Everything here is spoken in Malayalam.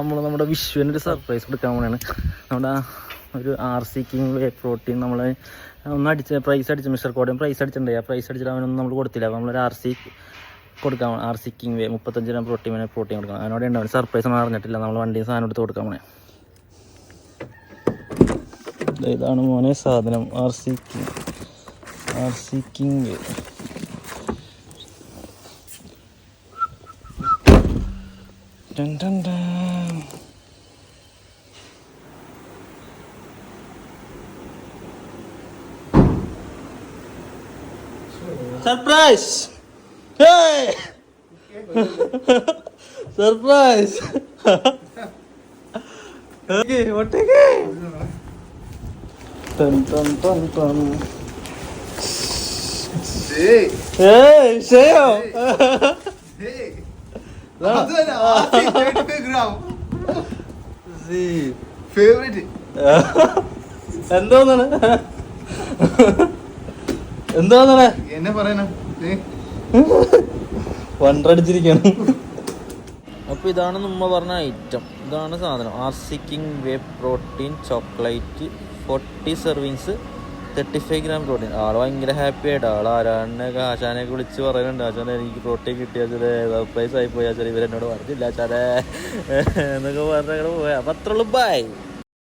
നമ്മൾ നമ്മുടെ വിശ്വന് ഒരു സർപ്രൈസ് കൊടുക്കാൻ പോണാണ്. നമ്മുടെ ഒരു R C king whey protein നമ്മൾ ഒന്ന് അടിച്ച പ്രൈസ് അടിച്ച മിസ്റ്റർ കോടയും പ്രൈസ് അടിച്ചിട്ടുണ്ടായി ആ പ്രൈസ് അടിച്ചിട്ട് അവനൊന്നും നമ്മൾ കൊടുത്തില്ല. അപ്പോൾ നമ്മളൊരു ആർ സി കൊടുക്കാൻ ആർ സി കിങ് വേ മുപ്പത്തഞ്ച് രൂപ പ്രോട്ടീൻ വേണേൽ പ്രോട്ടീൻ കൊടുക്കണം. അതിനോട് ഉണ്ടാവും സർപ്രൈസ് ഒന്നും അറിഞ്ഞിട്ടില്ല. നമ്മൾ വണ്ടിയും സാധനം എടുത്ത് കൊടുക്കാൻ പോണേ. ഇതാണ് മോനെ സാധനം. R C king R C king whey. Surprise! Hey! Surprise! okay, what take it? Dun, dun, dun, dun. Hey, Sheo! hey. ആ. അതല്ല, ആദ്യം 25 gram. See. Favorite. എന്തോന്നാണ് എന്തോന്നാണ് എന്നെ പറയണം. ഏ? വണ്ടടിച്ചിരിക്കാണ്. അപ്പൊ ഇതാണ് നമ്മ പറഞ്ഞ ഐറ്റം ഇതാണ് സാധനം. R C king whey protein chocolate forty servings thirty five gram protein ആൾ ഭയങ്കര ഹാപ്പി ആയിട്ട്. ആൾ ആരാണൊക്കെ ആശാനെയൊക്കെ വിളിച്ച് പറയുന്നുണ്ട് ആശാനെ എനിക്ക് പ്രോട്ടീൻ കിട്ടിയ ചെറിയ സർപ്രൈസ് ആയി പോയാൽ ചെറിയ ഇവരെന്നോട് പറഞ്ഞില്ല ആശാനെ. എന്നൊക്കെ പറഞ്ഞ പോയാ. അപ്പൊ അത്രയുള്ളൂ ബൈ